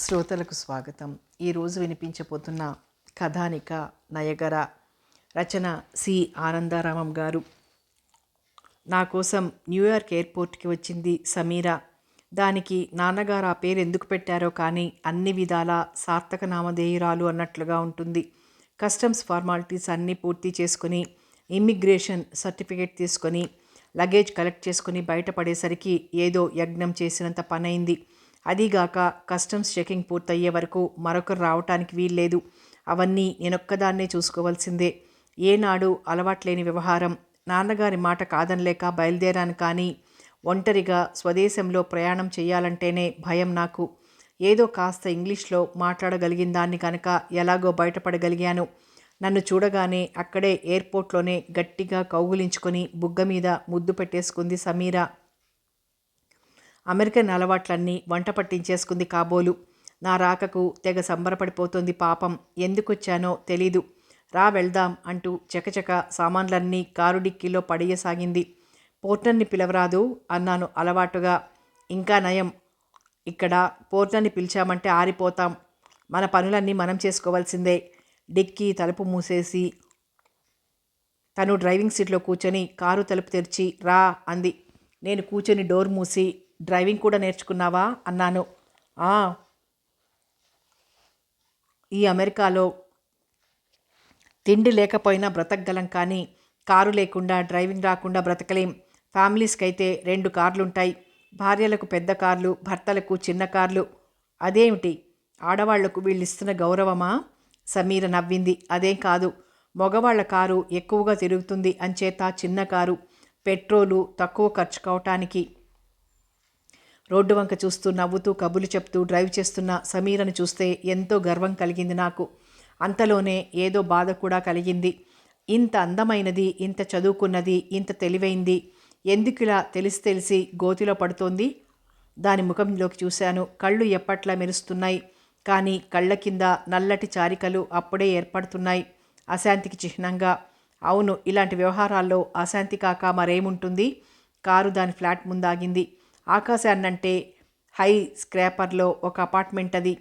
శ్రోతలకు స్వాగతం. ఈరోజు వినిపించబోతున్న కథానిక నయగర రచన సి. ఆనందారామం గారు. నా కోసం న్యూయార్క్ ఎయిర్పోర్ట్కి వచ్చింది సమీర. దానికి నాన్నగారు ఆ పేరు ఎందుకు పెట్టారో కానీ అన్ని విధాలా సార్థక నామధేయురాలు అన్నట్లుగా ఉంటుంది. కస్టమ్స్ ఫార్మాలిటీస్ అన్నీ పూర్తి చేసుకుని ఇమ్మిగ్రేషన్ సర్టిఫికేట్ తీసుకొని లగేజ్ కలెక్ట్ చేసుకుని బయటపడేసరికి ఏదో యజ్ఞం చేసినంత పనైంది. అదీగాక కస్టమ్స్ చెకింగ్ పూర్తయ్యే వరకు మరొకరు రావటానికి వీల్లేదు. అవన్నీ నేనొక్కదాన్నే చూసుకోవాల్సిందే. ఏనాడు అలవాట్లేని వ్యవహారం. నాన్నగారి మాట కాదనలేక బయలుదేరాను కానీ ఒంటరిగా స్వదేశంలో ప్రయాణం చేయాలంటేనే భయం నాకు. ఏదో కాస్త ఇంగ్లీష్లో మాట్లాడగలిగిన దాన్ని కనుక ఎలాగో బయటపడగలిగాను. నన్ను చూడగానే అక్కడే ఎయిర్పోర్ట్లోనే గట్టిగా కౌగులించుకొని బుగ్గ మీద ముద్దు పెట్టేసుకుంది సమీరా. అమెరికన్ అలవాట్లన్నీ వంట పట్టించేసుకుంది కాబోలు. నా రాకకు తెగ సంబరపడిపోతుంది పాపం. ఎందుకొచ్చానో తెలీదు. రా వెళ్దాం అంటూ చకచక సామాన్లన్నీ కారు డిక్కీలో పడేయసాగింది. పోర్టర్ని పిలవరాదు అన్నాను అలవాటుగా. ఇంకా నయం. ఇక్కడ పోర్టర్ని పిలిచామంటే ఆరిపోతాం. మన పనులన్నీ మనం చేసుకోవాల్సిందే. డిక్కీ తలుపు మూసేసి తను డ్రైవింగ్ సీట్లో కూర్చొని కారు తలుపు తెరిచి రా అంది. నేను కూర్చొని డోర్ మూసి డ్రైవింగ్ కూడా నేర్చుకున్నావా? అన్నాను. "ఆ." ఈ అమెరికాలో తిండి లేకపోయినా బ్రతకగలం కానీ కారు లేకుండా డ్రైవింగ్ రాకుండా బ్రతకలేం. ఫ్యామిలీస్కి అయితే రెండు కార్లుంటాయి. భార్యలకు పెద్ద కార్లు భర్తలకు చిన్న కార్లు. అదేమిటి? ఆడవాళ్ళకు వీళ్ళు ఇస్తున్న గౌరవమా? సమీర నవ్వింది. అదేం కాదు. మగవాళ్ళ కారు ఎక్కువగా తిరుగుతుంది అంచేత చిన్న కారు. పెట్రోలు తక్కువ ఖర్చు కావటానికి. రోడ్డు వంక చూస్తూ నవ్వుతూ కబులు చెప్తూ డ్రైవ్ చేస్తున్న సమీరను చూస్తే ఎంతో గర్వం కలిగింది నాకు. అంతలోనే ఏదో బాధ కూడా కలిగింది. ఇంత అందమైనది ఇంత చదువుకున్నది ఇంత తెలివైంది. ఎందుకిలా తెలిసి తెలిసి గోతిలో పడుతోంది? దాని ముఖంలోకి చూశాను. కళ్ళు ఎప్పట్లా మెరుస్తున్నాయి. కానీ కళ్ళ కింద నల్లటి చారికలు అప్పుడే ఏర్పడుతున్నాయి. అశాంతికి చిహ్నంగా. అవును ఇలాంటి వ్యవహారాల్లో అశాంతి కాక మరేముంటుంది? కారు దాని ఫ్లాట్ ముందాగింది. ఆకాశాన్నంటే హై స్క్రాపర్లో ఒక అపార్ట్మెంట్ అది.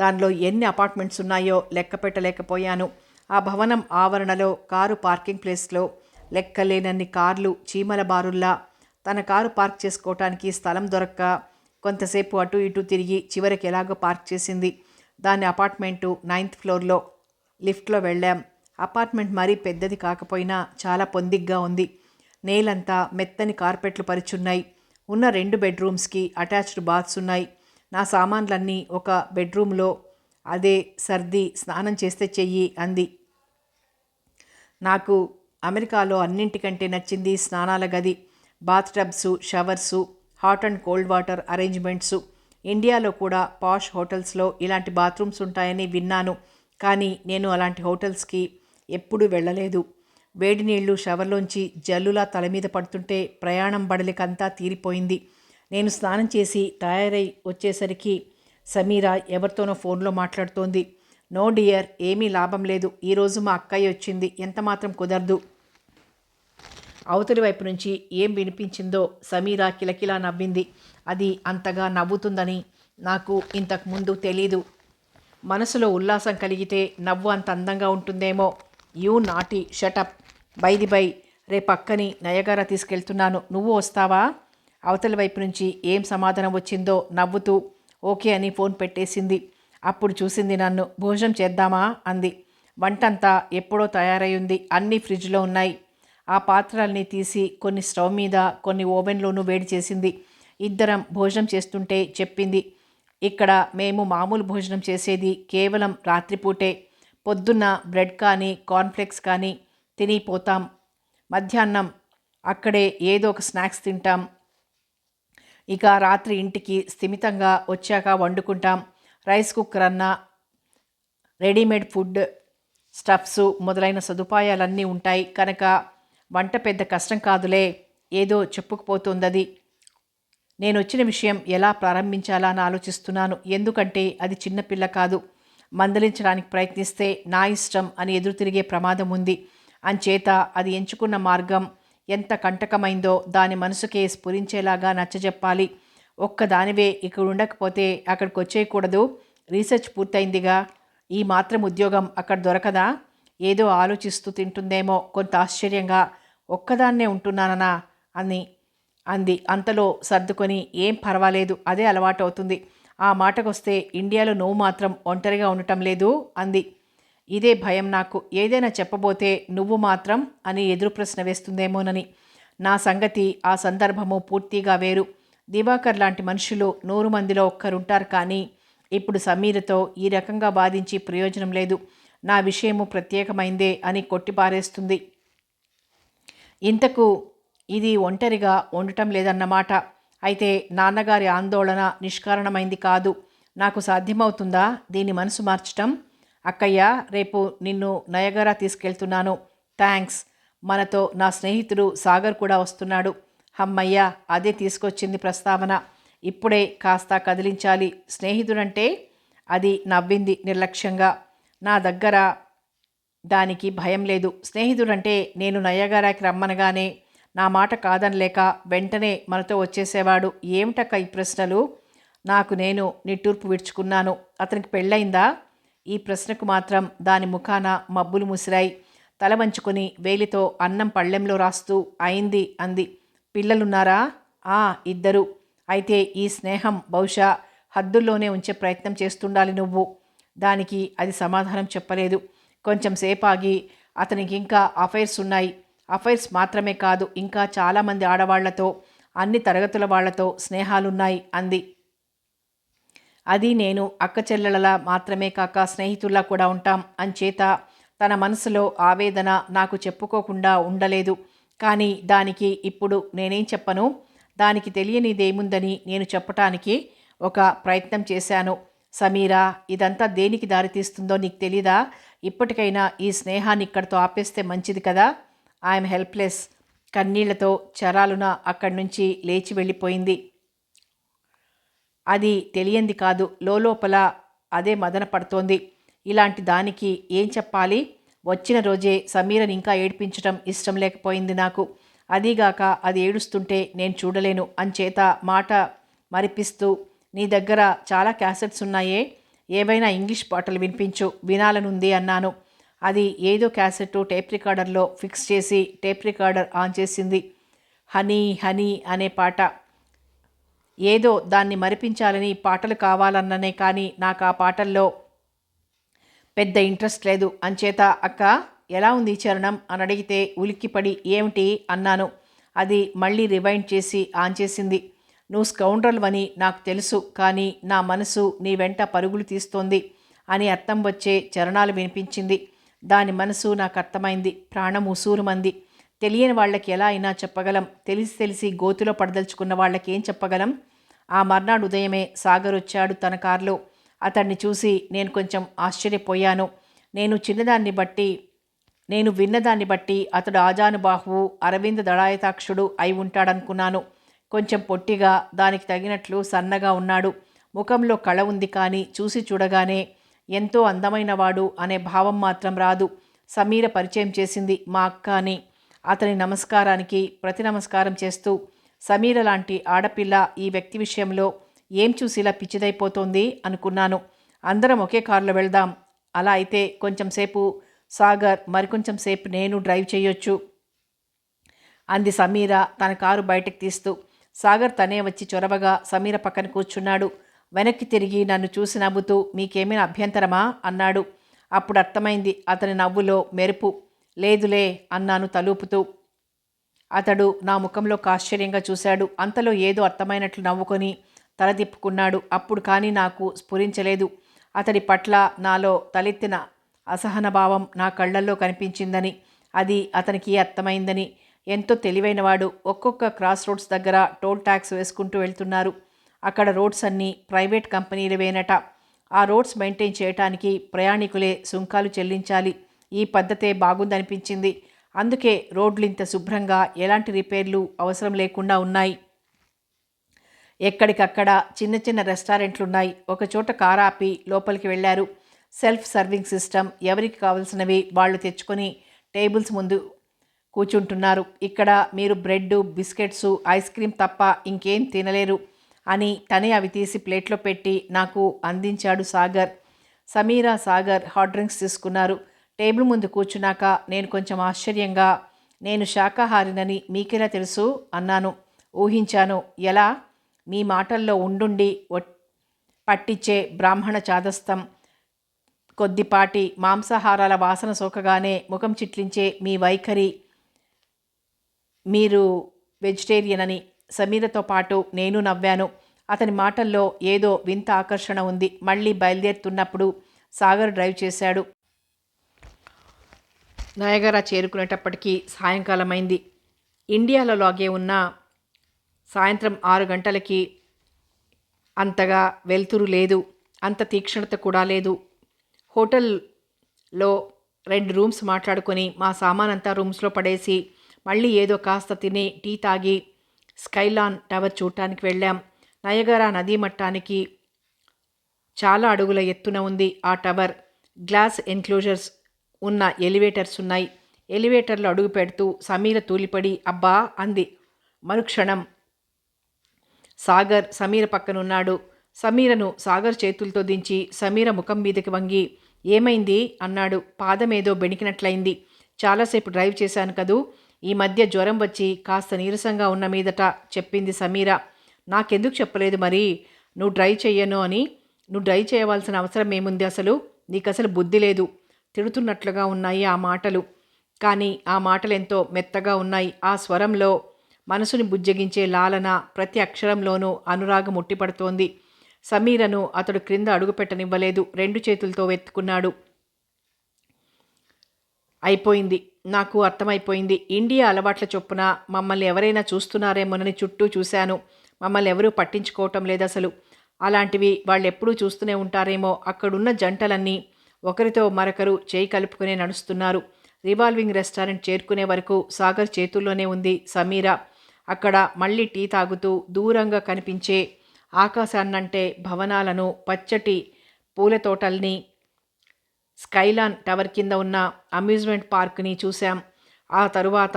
దానిలో ఎన్ని అపార్ట్మెంట్స్ ఉన్నాయో లెక్క పెట్టలేకపోయాను. ఆ భవనం ఆవరణలో కారు పార్కింగ్ ప్లేస్లో లెక్కలేనన్ని కార్లు చీమల బారుల్లా తన కారు పార్క్ చేసుకోవటానికి స్థలం దొరక్క కొంతసేపు అటు ఇటు తిరిగి చివరికి ఎలాగో పార్క్ చేసింది. దాని అపార్ట్మెంటు నైన్త్ ఫ్లోర్లో. లిఫ్ట్లో వెళ్ళాం. అపార్ట్మెంట్ మరీ పెద్దది కాకపోయినా చాలా పొందిగ్గా ఉంది. నేలంతా మెత్తని కార్పెట్లు పరిచున్నాయి. ఉన్న రెండు బెడ్రూమ్స్కి అటాచ్డ్ బాత్స్ ఉన్నాయి. నా సామాన్లన్నీ ఒక బెడ్రూమ్లో అదే సర్ది స్నానం చేస్తే చెయ్యి అంది. నాకు అమెరికాలో అన్నింటికంటే నచ్చింది స్నానాల గది. Bath tubs showers hot and cold water arrangements. ఇండియాలో కూడా పాష్ హోటల్స్లో ఇలాంటి బాత్రూమ్స్ ఉంటాయని విన్నాను. కానీ నేను అలాంటి హోటల్స్కి ఎప్పుడూ వెళ్ళలేదు. వేడి నీళ్ళు షవర్లోంచి జల్లులా తల మీద పడుతుంటే ప్రయాణం బడలికంతా తీరిపోయింది. నేను స్నానం చేసి తయారై వచ్చేసరికి సమీరా ఎవరితోనో ఫోన్లో మాట్లాడుతోంది. నో డియర్ ఏమీ లాభం లేదు. ఈరోజు మా అక్కయ్య వచ్చింది. ఎంత మాత్రం కుదరదు. అవతలి వైపు నుంచి ఏం వినిపించిందో సమీరా కిలకిలా నవ్వింది. అది అంతగా నవ్వుతుందని నాకు ఇంతకు ముందు తెలీదు. మనసులో ఉల్లాసం కలిగితే నవ్వు అంత అందంగా ఉంటుందేమో. You naughty shut up by the రేపక్కని Niagara తీసుకెళ్తున్నాను. నువ్వు వస్తావా? అవతలి వైపు నుంచి ఏం సమాధానం వచ్చిందో నవ్వుతూ ఓకే అని ఫోన్ పెట్టేసింది. అప్పుడు చూసింది నన్ను. భోజనం చేద్దామా? అంది. వంటంతా ఎప్పుడో తయారై ఉంది అన్నీ ఫ్రిడ్జ్లో ఉన్నాయి. ఆ పాత్రల్ని తీసి కొన్ని స్టవ్ మీద కొన్ని ఓవెన్లోనూ వేడి చేసింది. ఇద్దరం భోజనం చేస్తుంటే చెప్పింది ఇక్కడ మేము మామూలు భోజనం చేసేది కేవలం రాత్రిపూటే. పొద్దున్న బ్రెడ్ కానీ కార్న్ఫ్లెక్స్ కానీ తినిపోతాం. మధ్యాహ్నం అక్కడే ఏదో ఒక స్నాక్స్ తింటాం. ఇక రాత్రి ఇంటికి స్థిమితంగా వచ్చాక వండుకుంటాం. రైస్ కుక్కర్ అన్న రెడీమేడ్ ఫుడ్ స్టఫ్స్ మొదలైన సదుపాయాలన్నీ ఉంటాయి. కనుక వంట పెద్ద కష్టం కాదులే ఏదో చెప్పుకుపోతుందది. నేను వచ్చిన విషయం ఎలా ప్రారంభించాలా అని ఆలోచిస్తున్నాను. ఎందుకంటే అది చిన్నపిల్ల కాదు. మందలించడానికి ప్రయత్నిస్తే నా ఇష్టం అని ఎదురు తిరిగే ప్రమాదం ఉంది. అంచేత అది ఎంచుకున్న మార్గం ఎంత కంటకమైందో దాని మనసుకే స్ఫురించేలాగా నచ్చజెప్పాలి. ఒక్కదానివే ఇక్కడ ఉండకపోతే అక్కడికి వచ్చేయకూడదు. రీసెర్చ్ పూర్తయిందిగా. ఈ మాత్రం ఉద్యోగం అక్కడ దొరకదా? ఏదో ఆలోచిస్తూ తింటుందేమో కొంత ఆశ్చర్యంగా. ఒక్కదాన్నే ఉంటున్నాననా? అని అంది. అంతలో సర్దుకొని ఏం పర్వాలేదు అదే అలవాటు అవుతుంది ఆ మాటకొస్తే ఇండియాలో నువ్వు మాత్రం ఒంటరిగా ఉండటం లేదు అంది. ఇదే భయం నాకు. ఏదైనా చెప్పబోతే నువ్వు మాత్రం అని ఎదురు ప్రశ్న వేస్తుందేమోనని. నా సంగతి ఆ సందర్భము పూర్తిగా వేరు. దివాకర్ లాంటి మనుషులు నూరు మందిలో ఒక్కరుంటారు కానీ ఇప్పుడు సమీరతో ఈ రకంగా బాధించి ప్రయోజనం లేదు. నా విషయము ప్రత్యేకమైందే అని కొట్టిపారేస్తుంది. ఇంతకు ఇది ఒంటరిగా ఉండటం లేదన్నమాట. అయితే నాన్నగారి ఆందోళన నిష్కారణమైంది కాదు. నాకు సాధ్యమవుతుందా? దీని మనసు మార్చటం? అక్కయ్య రేపు నిన్ను నయగరా తీసుకెళ్తున్నాను. థ్యాంక్స్ మనతో నా స్నేహితుడు సాగర్ కూడా వస్తున్నాడు. హమ్మయ్య అదే తీసుకొచ్చింది ప్రస్తావన. ఇప్పుడే కాస్త కదిలించాలి. స్నేహితుడంటే అది నవ్వింది నిర్లక్ష్యంగా. నా దగ్గర దానికి భయం లేదు. స్నేహితుడంటే నేను నయ్యగారాకి రమ్మనగానే నా మాట కాదనలేక వెంటనే మనతో వచ్చేసేవాడు. ఏమిటక్క ఈ ప్రశ్నలు? నాకు నేను నిట్టూర్పు విడుచుకున్నాను. అతనికి పెళ్ళయిందా? ఈ ప్రశ్నకు మాత్రం దాని ముఖాన మబ్బులు ముసిరాయి. తల వంచుకొని వేలితో అన్నం పళ్ళెంలో రాస్తూ అయింది అంది. పిల్లలున్నారా? ఆ ఇద్దరు. అయితే ఈ స్నేహం బహుశా హద్దుల్లోనే ఉంచే ప్రయత్నం చేస్తుండాలి నువ్వు. దానికి అది సమాధానం చెప్పలేదు. కొంచెం సేపాగి అతనికి ఇంకా అఫైర్స్ ఉన్నాయి. అఫైర్స్ మాత్రమే కాదు ఇంకా చాలామంది ఆడవాళ్ళతో అన్ని తరగతుల వాళ్ళతో స్నేహాలున్నాయి అంది. అది నేను అక్క చెల్లెలలా మాత్రమే కాక స్నేహితుల్లా కూడా ఉంటాం అంచేత తన మనసులో ఆవేదన నాకు చెప్పుకోకుండా ఉండలేదు. కానీ దానికి ఇప్పుడు నేనేం చెప్పను? దానికి తెలియనిదేముందని నేను చెప్పటానికి ఒక ప్రయత్నం చేశాను. సమీరా ఇదంతా దేనికి దారితీస్తుందో నీకు తెలీదా? ఇప్పటికైనా ఈ స్నేహాన్ని ఇక్కడితో ఆపేస్తే మంచిది కదా? I'm helpless. కన్నీళ్ళతో చరాలున అక్కడి నుంచి లేచి వెళ్ళిపోయింది. అది తెలియంది కాదు. లోపల అదే మదన పడుతోంది. ఇలాంటి దానికి ఏం చెప్పాలి? వచ్చిన రోజే సమీరని ఇంకా ఏడిపించటం ఇష్టం లేకపోయింది నాకు. అదీగాక అది ఏడుస్తుంటే నేను చూడలేను అంచేత మాట మరిపిస్తూ నీ దగ్గర చాలా క్యాసెట్స్ ఉన్నాయే? ఏవైనా ఇంగ్లీష్ పాటలు వినిపించు వినాలనుంది అన్నాను. అది ఏదో క్యాసెట్ టేప్ రికార్డర్లో ఫిక్స్ చేసి టేప్ రికార్డర్ ఆన్ చేసింది. హనీ హనీ అనే పాట. ఏదో దాన్ని మరిపించాలని పాటలు కావాలన్ననే కానీ నాకు ఆ పాటల్లో పెద్ద ఇంట్రెస్ట్ లేదు. అంచేత అక్క ఎలా ఉంది చరణం? అని అడిగితే ఉలిక్కిపడి ఏమిటి? అన్నాను. అది మళ్ళీ రివైండ్ చేసి ఆన్ చేసింది. నువ్వు స్కౌండ్రల్వని నాకు తెలుసు కానీ నా మనసు నీ వెంట పరుగులు తీస్తోంది అని అర్థం వచ్చే చరణాలు వినిపించింది. దాని మనసు నాకు అర్థమైంది ప్రాణం ఉసూరుమంది. తెలియని వాళ్ళకి ఎలా అయినా చెప్పగలం. తెలిసి తెలిసి గోతులో పడదలుచుకున్న వాళ్ళకి ఏం చెప్పగలం? ఆ మర్నాడు ఉదయమే సాగర్ వచ్చాడు తన కారులో. అతన్ని చూసి నేను కొంచెం ఆశ్చర్యపోయాను. నేను చిన్నదాన్ని బట్టి నేను విన్నదాన్ని బట్టి అతడు ఆజానుబాహువు అరవింద్ దళాయతాక్షుడు అయి ఉంటాడనుకున్నాను. కొంచెం పొట్టిగా దానికి తగినట్లు సన్నగా ఉన్నాడు. ముఖంలో కళ ఉంది కానీ చూసి చూడగానే ఎంతో అందమైనవాడు అనే భావం మాత్రం రాదు. సమీర పరిచయం చేసింది మా అక్క అని. అతని నమస్కారానికి ప్రతి నమస్కారం చేస్తూ సమీర లాంటి ఆడపిల్ల ఈ వ్యక్తి విషయంలో ఏం చూసిలా పిచ్చిదైపోతోంది అనుకున్నాను. అందరం ఒకే కారులో వెళ్దాం. అలా అయితే కొంచెం సేపు సాగర్ మరికొంచెం సేపు నేను డ్రైవ్ చేయొచ్చు అంది సమీర తన కారు బయటకు తీస్తూ. సాగర్ తనే వచ్చి చొరవగా సమీర పక్కన కూర్చున్నాడు. వెనక్కి తిరిగి నన్ను చూసి నవ్వుతూ మీకేమైనా అభ్యంతరమా? అన్నాడు. అప్పుడు అర్థమైంది అతని నవ్వులో మెరుపు. లేదులే అన్నాను తలూపుతూ. అతడు నా ముఖంలో ఆశ్చర్యంగా చూశాడు. అంతలో ఏదో అర్థమైనట్లు నవ్వుకొని తలదిప్పుకున్నాడు అప్పుడు కానీ నాకు స్ఫురించలేదు. అతడి పట్ల నాలో తలెత్తిన అసహన భావం నా కళ్ళల్లో కనిపించిందని అది అతనికి అర్థమైందని ఎంతో తెలివైనవాడు. ఒక్కొక్క క్రాస్ రోడ్స్ దగ్గర టోల్ ట్యాక్స్ వేసుకుంటూ వెళ్తున్నారు. అక్కడ రోడ్స్ అన్నీ ప్రైవేట్ కంపెనీలవేనట ఆ రోడ్స్ మెయింటైన్ చేయటానికి ప్రయాణికులే సుంకాలు చెల్లించాలి. ఈ పద్ధతే బాగుందనిపించింది. అందుకే రోడ్లు ఇంత శుభ్రంగా ఎలాంటి రిపేర్లు అవసరం లేకుండా ఉన్నాయి. ఎక్కడికక్కడ చిన్న చిన్న రెస్టారెంట్లు ఉన్నాయి ఒకచోట కారాపి లోపలికి వెళ్ళారు. సెల్ఫ్ సర్వింగ్ సిస్టమ్ ఎవరికి కావలసినవి వాళ్ళు తెచ్చుకొని టేబుల్స్ ముందు కూర్చుంటున్నారు. ఇక్కడ మీరు బ్రెడ్ బిస్కెట్స్ ఐస్ క్రీమ్ తప్ప ఇంకేం తినలేరు. అని తనే అవి తీసి ప్లేట్లో పెట్టి నాకు అందించాడు సాగర్. సమీరా సాగర్ హాట్ డ్రింక్స్ తీసుకున్నారు. టేబుల్ ముందు కూర్చున్నాక నేను కొంచెం ఆశ్చర్యంగా నేను శాకాహారినని మీకెలా తెలుసు? అన్నాను. ఊహించాను. ఎలా? మీ మాటల్లో ఉండుండి పట్టించే బ్రాహ్మణ చాదస్తం. కొద్దిపాటి మాంసాహారాల వాసన సోకగానే ముఖం చిట్లించే మీ వైఖరి. మీరు వెజిటేరియన్ అని సమీరతో పాటు నేను నవ్వాను. అతని మాటల్లో ఏదో వింత ఆకర్షణ ఉంది. మళ్ళీ బయలుదేరుతున్నప్పుడు సాగర్ డ్రైవ్ చేశాడు. నయగరా చేరుకునేటప్పటికీ సాయంకాలమైంది. ఇండియాలో లాగే ఉన్న సాయంత్రం ఆరు గంటలకి అంతగా వెలుతురు లేదు. అంత తీక్షణత కూడా లేదు. హోటల్లో రెండు రూమ్స్ మాట్లాడుకొని మా సామానంతా రూమ్స్లో పడేసి మళ్ళీ ఏదో కాస్త తిని టీ తాగి స్కైలాన్ టవర్ చూడటానికి వెళ్ళాం. నయగరా నదీ మట్టానికి చాలా అడుగుల ఎత్తున ఉంది ఆ టవర్. గ్లాస్ ఎన్క్లోజర్స్ ఉన్న ఎలివేటర్స్ ఉన్నాయి. ఎలివేటర్లో అడుగు పెడుతూ సమీర తూలిపడి అబ్బా! అంది. మరుక్షణం సాగర్ సమీర పక్కనున్నాడు. సమీరను సాగర్ చేతులతో దించి సమీర ముఖం మీదకి వంగి ఏమైంది? అన్నాడు. పాదమేదో బెణికినట్లయింది. చాలాసేపు డ్రైవ్ చేశాను కదూ? ఈ మధ్య జ్వరం వచ్చి కాస్త నీరసంగా ఉన్న మీదట చెప్పింది సమీర నాకెందుకు చెప్పలేదు మరి? నువ్వు డ్రై చెయ్యను అని. నువ్వు డ్రై చేయవలసిన అవసరం ఏముంది అసలు? నీకు అసలు బుద్ధి లేదు. తిడుతున్నట్లుగా ఉన్నాయి ఆ మాటలు. కానీ ఆ మాటలు ఎంతో మెత్తగా ఉన్నాయి. ఆ స్వరంలో మనసుని బుజ్జగించే లాలన ప్రతి అక్షరంలోనూ అనురాగం ఉట్టిపడుతోంది సమీరను అతడు క్రింద అడుగుపెట్టనివ్వలేదు. రెండు చేతులతో వెతుకున్నాడు అయిపోయింది. నాకు అర్థమైపోయింది. ఇండియా అలవాట్ల చొప్పున మమ్మల్ని ఎవరైనా చూస్తున్నారేమోనని చుట్టూ చూశాను. మమ్మల్ని ఎవరూ పట్టించుకోవటం లేదు అసలు అలాంటివి వాళ్ళు ఎప్పుడూ చూస్తూనే ఉంటారేమో అక్కడున్న జంటలన్నీ. ఒకరితో మరొకరు చేయి కలుపుకునే నడుస్తున్నారు. రివాల్వింగ్ రెస్టారెంట్ చేరుకునే వరకు సాగర్ చేతుల్లోనే ఉంది సమీర. అక్కడ మళ్ళీ టీ తాగుతూ దూరంగా కనిపించే ఆకాశాన్నంటే భవనాలను పచ్చటి పూల తోటల్ని స్కైలాన్ టవర్ కింద ఉన్న అమ్యూజ్మెంట్ పార్క్ని చూశాం. ఆ తరువాత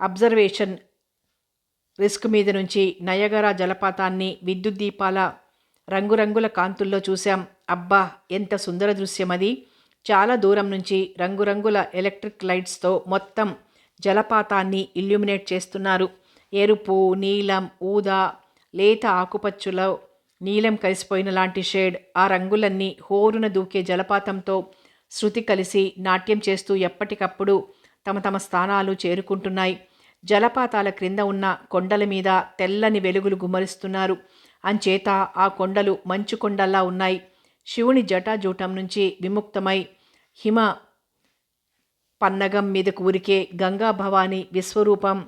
అబ్జర్వేషన్ రిస్క్ మీద నుంచి నయగరా జలపాతాన్ని విద్యుత్ దీపాల రంగురంగుల కాంతుల్లో చూశాం. అబ్బా ఎంత సుందర దృశ్యం అది. చాలా దూరం నుంచి రంగురంగుల ఎలక్ట్రిక్ లైట్స్తో మొత్తం జలపాతాన్ని ఇల్యూమినేట్ చేస్తున్నారు. ఎరుపు నీలం ఊదా లేత ఆకుపచ్చులో నీలం కలిసిపోయిన లాంటి షేడ్ ఆ రంగులన్నీ హోరున దూకే జలపాతంతో శృతి కలిసి నాట్యం చేస్తూ ఎప్పటికప్పుడు తమ తమ స్థానాలు చేరుకుంటున్నాయి. జలపాతాల క్రింద ఉన్న కొండల మీద తెల్లని వెలుగులు గుమ్మరిస్తున్నారు అంచేత ఆ కొండలు మంచు కొండల్లా ఉన్నాయి. శివుని జటాజూటం నుంచి విముక్తమై హిమ పన్నగం మీదకు ఉరికే గంగా భవాని విశ్వరూపం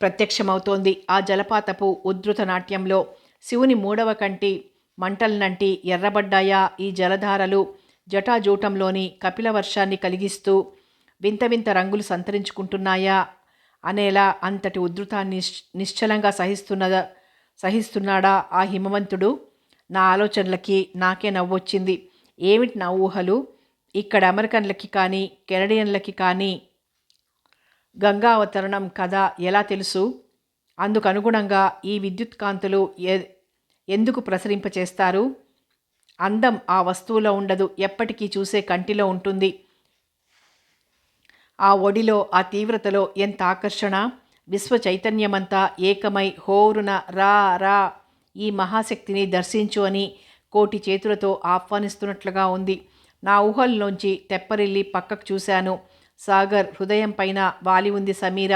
ప్రత్యక్షమవుతోంది. ఆ జలపాతపు ఉద్ధృత నాట్యంలో శివుని మూడవ కంటి మంటలనంటి ఎర్రబడ్డాయా ఈ జలధారలు జటాజూటంలోని కపిల వర్షాన్ని కలిగిస్తూ వింత వింత రంగులు సంతరించుకుంటున్నాయా అనేలా అంతటి ఉద్ధృతాన్ని నిశ్చలంగా సహిస్తున్నదా సహిస్తున్నాడా ఆ హిమవంతుడు? నా ఆలోచనలకి నాకే నవ్వొచ్చింది. ఏమిటి నా ఊహలు? ఇక్కడ అమెరికన్లకి కానీ కెనడియన్లకి కానీ గంగా అవతరణం కథ ఎలా తెలుసు? అందుకు అనుగుణంగా ఈ విద్యుత్ కాంతులు ఎ- ఎందుకు ప్రసరింపచేస్తారు? అందం ఆ వస్తువులో ఉండదు ఎప్పటికీ చూసే కంటిలో ఉంటుంది. ఆ ఒడిలో ఆ తీవ్రతలో ఎంత ఆకర్షణ? విశ్వ చైతన్యమంతా ఏకమై హోరున రా రా ఈ మహాశక్తిని దర్శించు అని కోటి చేతులతో ఆహ్వానిస్తున్నట్లుగా ఉంది. నా ఊహల్లోంచి తెప్పరిల్లి పక్కకు చూశాను. సాగర్ హృదయం పైన వాలి ఉంది సమీర.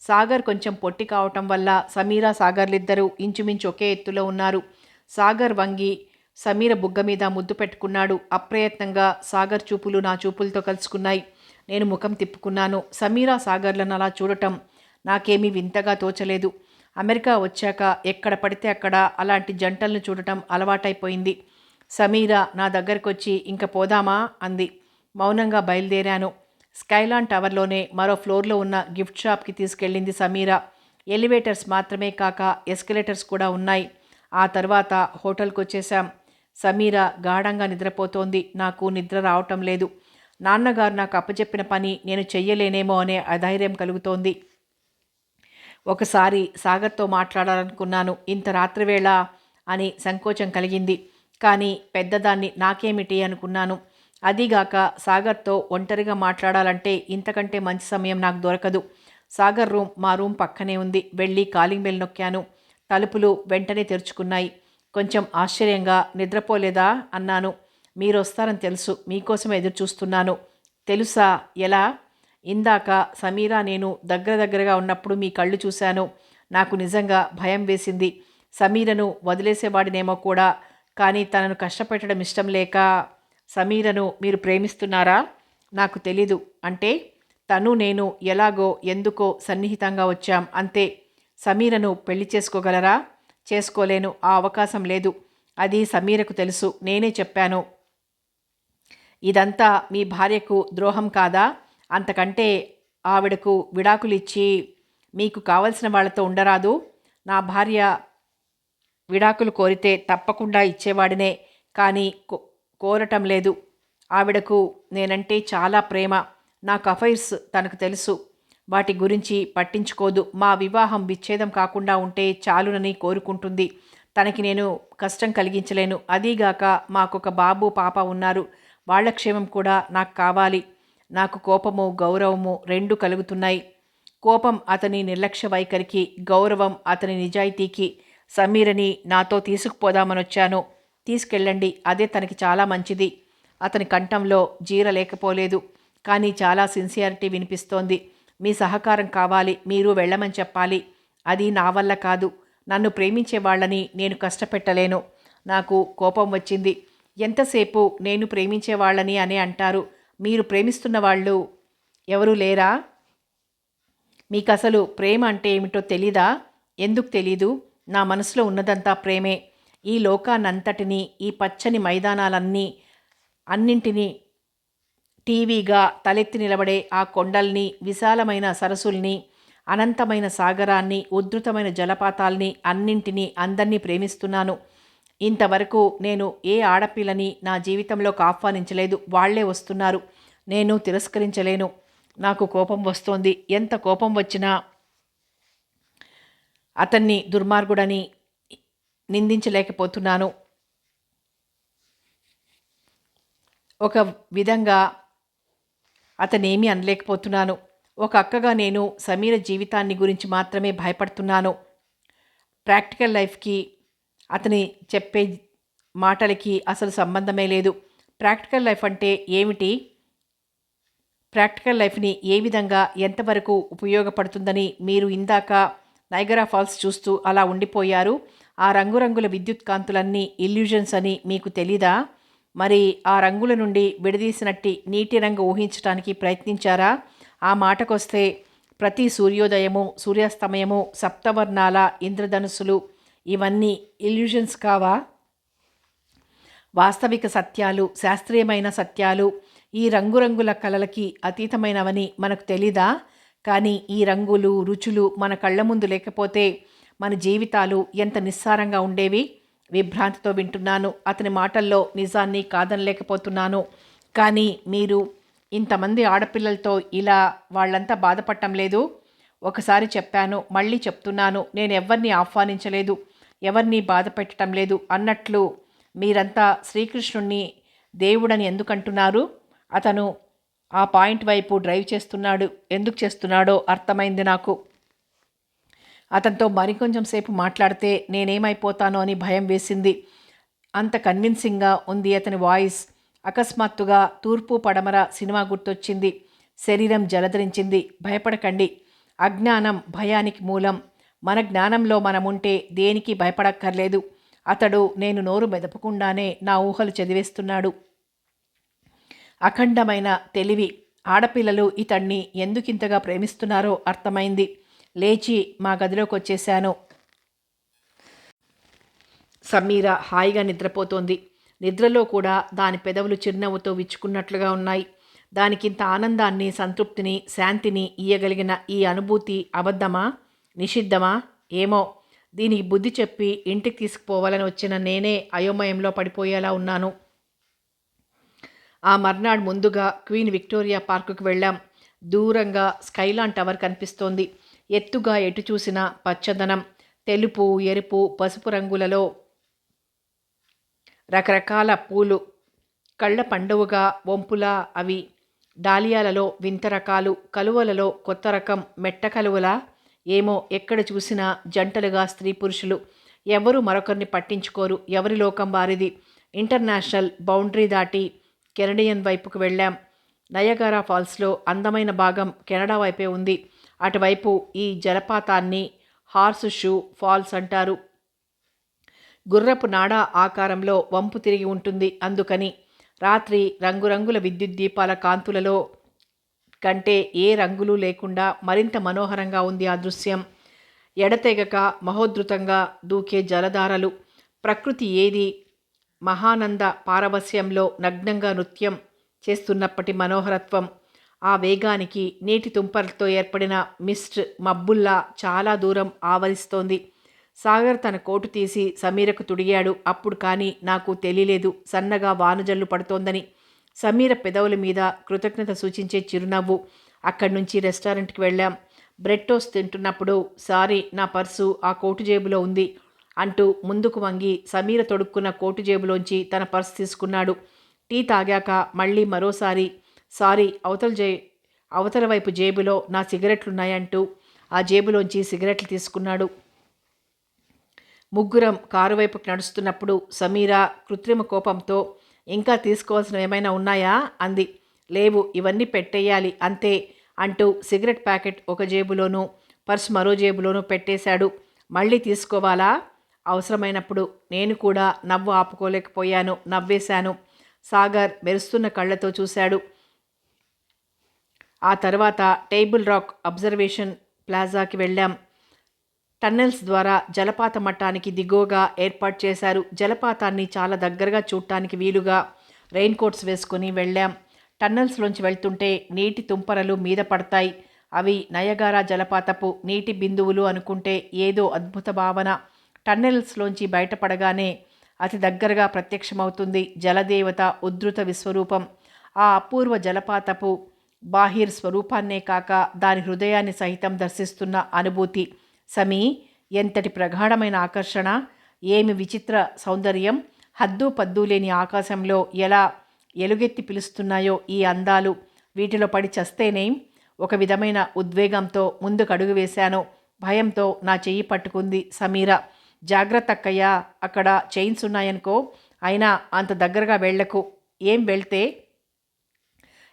సాగర్ కొంచెం పొట్టి కావటం వల్ల సమీర సాగర్లిద్దరూ ఇంచుమించు ఒకే ఎత్తులో ఉన్నారు. సాగర్ వంగి సమీర బుగ్గ మీద ముద్దు పెట్టుకున్నాడు. అప్రయత్నంగా సాగర్ చూపులు నా చూపులతో కలుసుకున్నాయి. నేను ముఖం తిప్పుకున్నాను. సమీరా సాగర్లను అలా చూడటం నాకేమీ వింతగా తోచలేదు. అమెరికా వచ్చాక ఎక్కడ పడితే అక్కడ అలాంటి జంటలను చూడటం అలవాటైపోయింది. సమీర నా దగ్గరకు వచ్చి ఇంక పోదామా? అంది. మౌనంగా బయలుదేరాను. స్కైలాన్ టవర్లోనే మరో ఫ్లోర్లో ఉన్న గిఫ్ట్ షాప్కి తీసుకెళ్ళింది సమీర. ఎలివేటర్స్ మాత్రమే కాక ఎస్కలేటర్స్ కూడా ఉన్నాయి. ఆ తర్వాత హోటల్కి వచ్చేసాం సమీర గాఢంగా నిద్రపోతోంది. నాకు నిద్ర రావటం లేదు. నాన్నగారు నాకు అప్పచెప్పిన పని నేను చెయ్యలేనేమో అనే అధైర్యం కలుగుతోంది. ఒకసారి సాగర్తో మాట్లాడాలనుకున్నాను. ఇంత రాత్రివేళ అని సంకోచం కలిగింది. కానీ పెద్దదాన్ని నాకేమిటి అనుకున్నాను. అదీగాక సాగర్తో ఒంటరిగా మాట్లాడాలంటే ఇంతకంటే మంచి సమయం నాకు దొరకదు. సాగర్ రూమ్ మా రూమ్ పక్కనే ఉంది. వెళ్ళి కాలింగ్ బెల్ నొక్కాను. తలుపులు వెంటనే తెరుచుకున్నాయి. కొంచెం ఆశ్చర్యంగా నిద్రపోలేదా అన్నాను. మీరు వస్తారని తెలుసు. మీకోసం ఎదురు చూస్తున్నాను తెలుసా? ఎలా? ఇందాక సమీరా నేను దగ్గర దగ్గరగా ఉన్నప్పుడు మీ కళ్ళు చూశాను. నాకు నిజంగా భయం వేసింది. సమీరను వదిలేసేవాడినేమో కూడా. కానీ తనను కష్టపెట్టడం ఇష్టం లేక సమీరను మీరు ప్రేమిస్తున్నారా? నాకు తెలీదు. అంటే తను నేను ఎలాగో ఎందుకో సన్నిహితంగా వచ్చాం. అంతే. సమీరను పెళ్ళి చేసుకోగలరా? చేసుకోలేను. ఆ అవకాశం లేదు. అది సమీరకు తెలుసు. నేనే చెప్పాను. ఇదంతా మీ భార్యకు ద్రోహం కాదా? అంతకంటే ఆవిడకు విడాకులిచ్చి మీకు కావలసిన వాళ్ళతో ఉండరాదు. నా భార్య విడాకులు కోరితే తప్పకుండా ఇచ్చేవాడినే. కానీ కోరటం లేదు. ఆవిడకు నేనంటే చాలా ప్రేమ. నాకు అఫైర్స్ తనకు తెలుసు. వాటి గురించి పట్టించుకోదు. మా వివాహం విచ్ఛేదం కాకుండా ఉంటే చాలునని కోరుకుంటుంది. తనకి నేను కష్టం కలిగించలేను. అదీగాక మాకొక బాబు పాప ఉన్నారు. వాళ్ళ క్షేమం కూడా నాకు కావాలి. నాకు కోపము గౌరవము రెండు కలుగుతున్నాయి. కోపం అతని నిర్లక్ష్య వైఖరికి గౌరవం అతని నిజాయితీకి సమీరని నాతో తీసుకుపోదామనొచ్చాను. తీసుకెళ్ళండి. అదే తనకి చాలా మంచిది. అతని కంఠంలో జీర లేకపోలేదు. కానీ చాలా సిన్సియారిటీ వినిపిస్తోంది. మీ సహకారం కావాలి. మీరు వెళ్ళమని చెప్పాలి. అది నా వల్ల కాదు. నన్ను ప్రేమించే వాళ్ళని నేను కష్టపెట్టలేను. నాకు కోపం వచ్చింది. ఎంతసేపు నేను ప్రేమించే వాళ్ళని అని అంటారు. మీరు ప్రేమిస్తున్న వాళ్ళు ఎవరు లేరా? మీకు అసలు ప్రేమ అంటే ఏమిటో తెలీదా? ఎందుకు తెలీదు? నా మనసులో ఉన్నదంతా ప్రేమే. ఈ లోకాన్నంతటినీ ఈ పచ్చని మైదానాలన్నీ అన్నింటినీ టీవీగా తలెత్తి నిలబడే ఆ కొండల్ని విశాలమైన సరస్సుల్ని అనంతమైన సాగరాన్ని ఉద్ధృతమైన జలపాతాల్ని అన్నింటినీ అందరినీ ప్రేమిస్తున్నాను. ఇంతవరకు నేను ఏ ఆడపిల్లని నా జీవితంలోకి ఆహ్వానించలేదు. వాళ్ళే వస్తున్నారు. నేను తిరస్కరించలేను. నాకు కోపం వస్తోంది. ఎంత కోపం వచ్చినా అతన్ని దుర్మార్గుడని నిందించలేకపోతున్నాను. ఒక విధంగా అతనేమీ అనలేకపోతున్నాను. ఒక అక్కగా నేను సమీర జీవితాన్ని గురించి మాత్రమే భయపడుతున్నాను. ప్రాక్టికల్ లైఫ్కి అతని చెప్పే మాటలకి అసలు సంబంధమే లేదు. ప్రాక్టికల్ లైఫ్ అంటే ఏమిటి? ప్రాక్టికల్ లైఫ్ని ఏ విధంగా ఎంతవరకు ఉపయోగపడుతుందని మీరు ఇందాక నైగరా ఫాల్స్ చూస్తూ అలా ఉండిపోయారు. ఆ రంగురంగుల విద్యుత్ కాంతులన్నీ ఇల్యూజన్స్ అని మీకు తెలీదా? మరి ఆ రంగుల నుండి విడదీసినట్టి నీటి రంగు ఊహించడానికి ప్రయత్నించారా? ఆ మాటకొస్తే ప్రతి సూర్యోదయము సూర్యాస్తమయము సప్తవర్ణాల ఇంద్రధనుసులు ఇవన్నీ ఇల్యూజన్స్ కావా? వాస్తవిక సత్యాలు శాస్త్రీయమైన సత్యాలు ఈ రంగురంగుల కళలకి అతీతమైనవని మనకు తెలీదా? కానీ ఈ రంగులు రుచులు మన కళ్ళ ముందు లేకపోతే మన జీవితాలు ఎంత నిస్సారంగా ఉండేవి? విభ్రాంతితో వింటున్నాను. అతని మాటల్లో నిజాన్ని కాదనలేకపోతున్నాను. కానీ మీరు ఇంతమంది ఆడపిల్లలతో ఇలా వాళ్ళంతా బాధపడటం లేదు? ఒకసారి చెప్పాను మళ్ళీ చెప్తున్నాను. నేను ఎవరిని ఆహ్వానించలేదు ఎవరిని బాధ పెట్టడం లేదు అన్నట్లు మీరంతా శ్రీకృష్ణుణ్ణి దేవుడని ఎందుకంటున్నారు? అతను ఆ పాయింట్ వైపు డ్రైవ్ చేస్తున్నాడు. ఎందుకు చేస్తున్నాడో అర్థమైంది నాకు. అతనితో మరికొంచెం సేపు మాట్లాడితే నేనేమైపోతానో అని భయం వేసింది. అంత కన్విన్సింగ్గా ఉంది అతని వాయిస్. అకస్మాత్తుగా తూర్పు పడమర సినిమా గుర్తొచ్చింది. శరీరం జలధరించింది. భయపడకండి. అజ్ఞానం భయానికి మూలం. మన జ్ఞానంలో మనముంటే దేనికి భయపడక్కర్లేదు. అతడు నేను నోరు మెదపకుండానే నా ఊహలు చదివేస్తున్నాడు. అఖండమైన తెలివి. ఆడపిల్లలు ఇతన్ని ఎందుకింతగా ప్రేమిస్తున్నారో అర్థమైంది. లేచి మా గదిలోకి వచ్చేశాను. సమీర హాయిగా నిద్రపోతోంది. నిద్రలో కూడా దాని పెదవులు చిరునవ్వుతో విచ్చుకున్నట్లుగా ఉన్నాయి. దానికింత ఆనందాన్ని సంతృప్తిని శాంతిని ఇయ్యగలిగిన ఈ అనుభూతి అబద్ధమా? నిషిద్ధమా? ఏమో. దీనికి బుద్ధి చెప్పి ఇంటికి తీసుకుపోవాలని వచ్చిన నేనే అయోమయంలో పడిపోయేలా ఉన్నాను. ఆ మర్నాడు ముందుగా క్వీన్ విక్టోరియా పార్కుకు వెళ్ళాం. దూరంగా స్కైలాన్ టవర్ కనిపిస్తోంది. ఎత్తుగా ఎటు చూసినా పచ్చదనం. తెలుపు ఎరుపు పసుపు రంగులలో రకరకాల పూలు. కళ్ళ పండువుగా వంపులా అవి. డాలియాలలో వింత రకాలు. కలువలలో కొత్త రకం మెట్ట కలువలా. ఏమో ఎక్కడ చూసినా జంటలుగా స్త్రీ పురుషులు. ఎవరు మరొకరిని పట్టించుకోరు. ఎవరి లోకం వారిది. ఇంటర్నేషనల్ బౌండరీ దాటి కెనడియన్ వైపుకు వెళ్ళాం. నయగారా ఫాల్స్లో అందమైన భాగం కెనడా వైపే ఉంది. అటువైపు ఈ జలపాతాన్ని హార్స్ షూ ఫాల్స్ అంటారు. గుర్రపు నాడా ఆకారంలో వంపు తిరిగి ఉంటుంది. అందుకని రాత్రి రంగురంగుల విద్యుత్ దీపాల కాంతులలో కంటే ఏ రంగులు లేకుండా మరింత మనోహరంగా ఉంది ఆ దృశ్యం. ఎడతెగక మహోద్ధృతంగా దూకే జలధారలు. ప్రకృతి ఏది? మహానంద పారవస్యంలో నగ్నంగా నృత్యం చేస్తున్నప్పటి మనోహరత్వం. ఆ వేగానికి నీటి తుంపర్లతో ఏర్పడిన మిస్ట్ మబ్బుల్లా చాలా దూరం ఆవరిస్తోంది. సాగర్ తన కోటు తీసి సమీరకు తుడిగాడు. అప్పుడు కానీ నాకు తెలియలేదు. సన్నగా వానజల్లు పడుతోందని. సమీర పెదవుల మీద కృతజ్ఞత సూచించే చిరునవ్వు. అక్కడి నుంచి రెస్టారెంట్కి వెళ్ళాం. బ్రెడ్ టోస్ట్ తింటున్నప్పుడు సారీ నా పర్సు ఆ కోటు జేబులో ఉంది అంటూ ముందుకు వంగి సమీర తొడుక్కున్న కోటు జేబులోంచి తన పర్స్ తీసుకున్నాడు. టీ తాగాక మళ్ళీ మరోసారి సారీ అవతల జే అవతల వైపు జేబులో నా సిగరెట్లున్నాయంటూ ఆ జేబులోంచి సిగరెట్లు తీసుకున్నాడు. ముగ్గురం కారు వైపుకి నడుస్తున్నప్పుడు సమీరా కృత్రిమ కోపంతో ఇంకా తీసుకోవాల్సినవి ఏమైనా ఉన్నాయా? అంది. లేవు ఇవన్నీ పెట్టేయాలి అంతే అంటూ సిగరెట్ ప్యాకెట్ ఒక జేబులోనూ పర్స్ మరో జేబులోనూ పెట్టేశాడు. మళ్ళీ తీసుకోవాలా? అవసరమైనప్పుడు నేను కూడా నవ్వు ఆపుకోలేకపోయాను నవ్వేశాను సాగర్ మెరుస్తున్న కళ్ళతో చూశాడు. ఆ తర్వాత టేబుల్ రాక్ అబ్జర్వేషన్ ప్లాజాకి వెళ్ళాం. టన్నెల్స్ ద్వారా జలపాత మట్టానికి దిగువగా ఏర్పాటు చేశారు. జలపాతాన్ని చాలా దగ్గరగా చూడటానికి వీలుగా రెయిన్ కోట్స్ వేసుకుని వెళ్ళాం. టన్నెల్స్లోంచి వెళ్తుంటే నీటి తుంపరలు మీద పడతాయి. అవి నయగారా జలపాతపు నీటి బిందువులు అనుకుంటే ఏదో అద్భుత భావన. టన్నెల్స్లోంచి బయటపడగానే అతి దగ్గరగా ప్రత్యక్షమవుతుంది జలదేవత ఉద్ధృత విశ్వరూపం. ఆ అపూర్వ జలపాతపు బాహిర్ స్వరూపాన్నే కాక దాని హృదయాన్ని సహితం దర్శిస్తున్న అనుభూతి. సమీ ఎంతటి ప్రగాఢమైన ఆకర్షణ ఏమి విచిత్ర సౌందర్యం హద్దు పద్దు లేని ఆకాశంలో ఎలా ఎలుగెత్తి పిలుస్తున్నాయో ఈ అందాలు. వీటిలో పడి చస్తేనేం ఒక విధమైన ఉద్వేగంతో ముందుకు అడుగు వేశాను. భయంతో నా చెయ్యి పట్టుకుంది సమీర. జాగ్రత్త అక్కయ్యా అక్కడ చైన్స్ ఉన్నాయనుకో అయినా అంత దగ్గరగా వెళ్ళకు ఏం వెళ్తే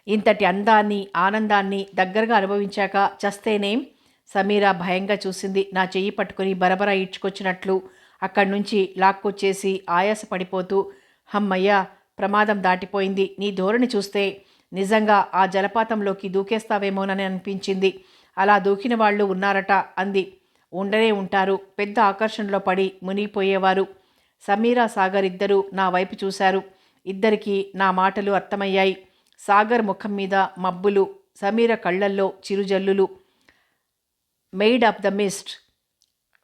ఇంతటి అందాన్ని ఆనందాన్ని దగ్గరగా అనుభవించాక చస్తేనేం సమీరా భయంగా చూసింది. నా చెయ్యి పట్టుకుని బరబరా ఈడ్చుకొచ్చినట్లు అక్కడి నుంచి లాక్కొచ్చేసి ఆయాస పడిపోతూ హమ్మయ్య ప్రమాదం దాటిపోయింది. నీ ధోరణి చూస్తే నిజంగా ఆ జలపాతంలోకి దూకేస్తావేమోనని అనిపించింది. అలా దూకిన వాళ్ళు ఉన్నారట అంది. ఉండనే ఉంటారు. పెద్ద ఆకర్షణలో పడి మునిగిపోయేవారు. సమీరా సాగర్ ఇద్దరు నా వైపు చూశారు. ఇద్దరికీ నా మాటలు అర్థమయ్యాయి. సాగర్ ముఖం మీద మబ్బులు సమీర కళ్ళల్లో చిరుజల్లులు. Maid of the mist.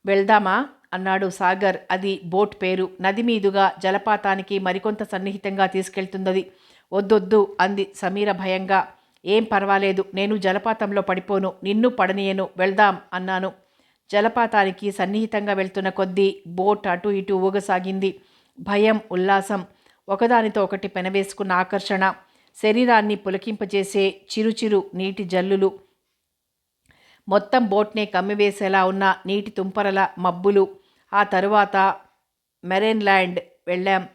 వెళ్దామా? అన్నాడు సాగర్. అది బోట్ పేరు. నది మీదుగా జలపాతానికి మరికొంత సన్నిహితంగా తీసుకెళ్తున్నది. వద్దొద్దు అంది సమీర భయంగా. ఏం పర్వాలేదు. నేను జలపాతంలో పడిపోను. నిన్ను పడనీయను. వెళ్దాం అన్నాను. జలపాతానికి సన్నిహితంగా వెళ్తున్న కొద్దీ బోట్ అటు ఇటు ఊగసాగింది. భయం ఉల్లాసం. ఒకదానితో ఒకటి పెనవేసుకున్న ఆకర్షణ. శరీరాన్ని పులకింపజేసే చిరుచిరు నీటి జల్లులు. మొత్తం బోట్నే కమ్మివేసేలా ఉన్న నీటి తుంపరల మబ్బులు. ఆ తరువాత మెరైన్ ల్యాండ్ వెళ్ళాం.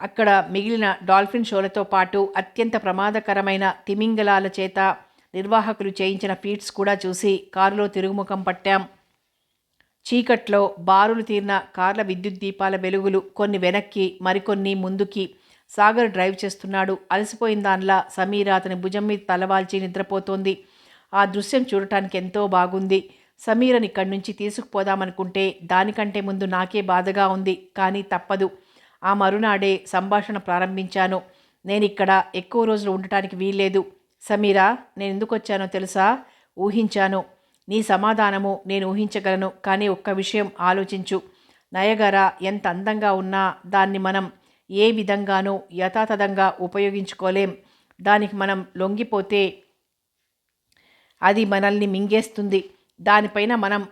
అక్కడ మిగిలిన డాల్ఫిన్ షోలతో పాటు అత్యంత ప్రమాదకరమైన తిమింగలాల చేత నిర్వాహకులు చేయించిన ఫీట్స్ కూడా చూసి కారులో తిరుగుముఖం పట్టాం. చీకట్లో బారులు తీరిన కార్ల విద్యుత్ దీపాల వెలుగులు కొన్ని వెనక్కి మరికొన్ని ముందుకి సాగర్ డ్రైవ్ చేస్తున్నాడు. అలసిపోయిన దానిలా సమీర అతని భుజం మీద తలవాల్చి నిద్రపోతోంది. ఆ దృశ్యం చూడటానికి ఎంతో బాగుంది. సమీరని ఇక్కడి నుంచి తీసుకుపోదామనుకుంటే దానికంటే ముందు నాకే బాధగా ఉంది కానీ తప్పదు. ఆ మరునాడే సంభాషణ ప్రారంభించాను. నేను ఇక్కడ ఎక్కువ రోజులు ఉండటానికి వీల్లేదు. సమీరా నేను ఎందుకు వచ్చానో తెలుసా? ఊహించాను. నీ సమాధానము నేను ఊహించగలను కానీ ఒక్క విషయం ఆలోచించు. నయగర ఎంత అందంగా ఉన్నా దాన్ని మనం ఏ విధంగానూ యథాతథంగా ఉపయోగించుకోలేం. దానికి మనం లొంగిపోతే అది మనల్ని మింగేస్తుంది. దానిపైన మనం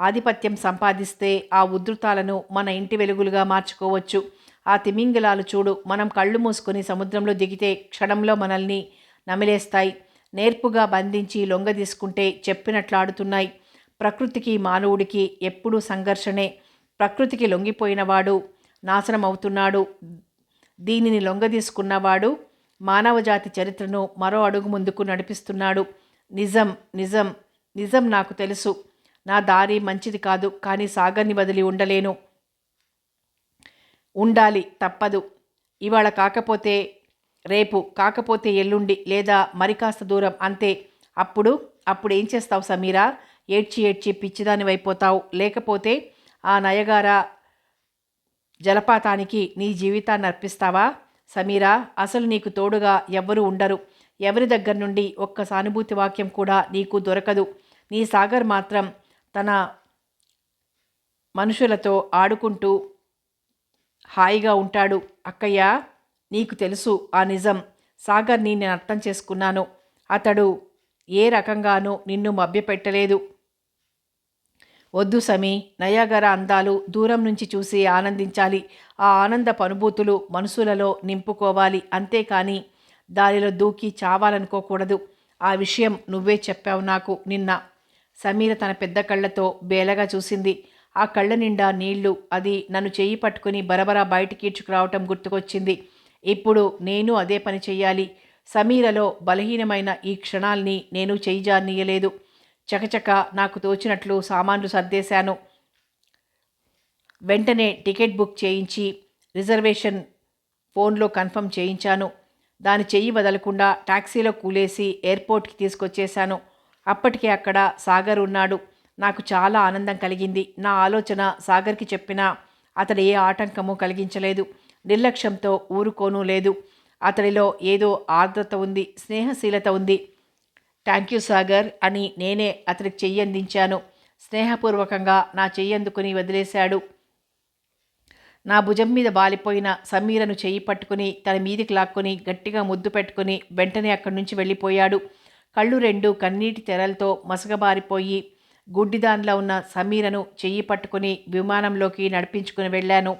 ఆధిపత్యం సంపాదిస్తే ఆ ఉధృతాలను మన ఇంటి వెలుగులుగా మార్చుకోవచ్చు. ఆ తిమింగిలాలు చూడు మనం కళ్ళు మూసుకొని సముద్రంలో దిగితే క్షణంలో మనల్ని నమిలేస్తాయి. నేర్పుగా బంధించి లొంగ తీసుకుంటే చెప్పినట్లాడుతున్నాయి. ప్రకృతికి మానవుడికి ఎప్పుడూ సంఘర్షణే. ప్రకృతికి లొంగిపోయినవాడు నాశనం అవుతున్నాడు దీనిని లొంగదీసుకున్నవాడు మానవజాతి చరిత్రను మరో అడుగు ముందుకు నడిపిస్తున్నాడు. నిజం నిజం నిజం నాకు తెలుసు. నా దారి మంచిది కాదు కానీ సాగర్ని వదిలి ఉండలేను. ఉండాలి తప్పదు. ఇవాళ కాకపోతే రేపు కాకపోతే ఎల్లుండి లేదా మరి కాస్త దూరం అంతే. అప్పుడు అప్పుడు ఏం చేస్తావు సమీరా? ఏడ్చి ఏడ్చి పిచ్చిదానివైపోతావు. లేకపోతే ఆ నయగారా జలపాతానికి నీ జీవితాన్ని అర్పిస్తావా? సమీరా అసలు నీకు తోడుగా ఎవ్వరూ ఉండరు. ఎవరి దగ్గర నుండి ఒక్క సానుభూతి వాక్యం కూడా నీకు దొరకదు. నీ సాగర్ మాత్రం తన మనుషులతో ఆడుకుంటూ హాయిగా ఉంటాడు. అక్కయ్య నీకు తెలుసు ఆ నిజం. సాగర్ని నేను అర్థం చేసుకున్నాను. అతడు ఏ రకంగానూ నిన్ను మభ్యపెట్టలేదు. వద్దు సమీ. నయాగర అందాలు దూరం నుంచి చూసి ఆనందించాలి. ఆ ఆనంద పనుభూతులు మనసులలో నింపుకోవాలి. అంతేకాని దానిలో దూకి చావాలనుకోకూడదు. ఆ విషయం నువ్వే చెప్పావు నాకు నిన్న. సమీర తన పెద్ద కళ్ళతో బేలగా చూసింది. ఆ కళ్ళ నిండా నీళ్ళు అది నన్ను చేయి పట్టుకుని బరబరా బయటికి ఈడ్చుకురావటం గుర్తుకొచ్చింది. ఇప్పుడు నేను అదే పని చెయ్యాలి. సమీరలో బలహీనమైన ఈ క్షణాల్ని నేను చేయిజార్నీయలేదు చకచక నాకు తోచినట్లు సామాన్లు సర్దేశాను. వెంటనే టికెట్ బుక్ చేయించి రిజర్వేషన్ ఫోన్లో కన్ఫర్మ్ చేయించాను. దాని చెయ్యి వదలకుండా టాక్సీలో కూలేసి ఎయిర్పోర్ట్కి తీసుకొచ్చేశాను. అప్పటికే అక్కడ సాగర్ ఉన్నాడు. నాకు చాలా ఆనందం కలిగింది. నా ఆలోచన సాగర్కి చెప్పినా అతడు ఏ ఆటంకము కలిగించలేదు. నిర్లక్ష్యంతో ఊరుకోనూ లేదు. అతడిలో ఏదో ఆర్ద్రత ఉంది స్నేహశీలత ఉంది. థ్యాంక్ యూ సాగర్ అని నేనే అతడికి చెయ్యి అందించాను. స్నేహపూర్వకంగా నా చెయ్యి అందుకుని వదిలేశాడు. నా భుజం మీద బాలిపోయిన సమీరను చెయ్యి పట్టుకుని తన మీదికి లాక్కొని గట్టిగా ముద్దు పెట్టుకుని వెంటనే అక్కడి నుంచి వెళ్ళిపోయాడు. కళ్ళు రెండు కన్నీటి తెరలతో మసగబారిపోయి గుడ్డిదానిలో ఉన్న సమీరను చెయ్యి పట్టుకుని విమానంలోకి నడిపించుకుని వెళ్ళాను.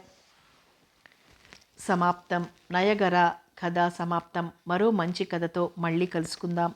సమాప్తం. నయగర కథ సమాప్తం. మరో మంచి కథతో మళ్ళీ కలుసుకుందాం.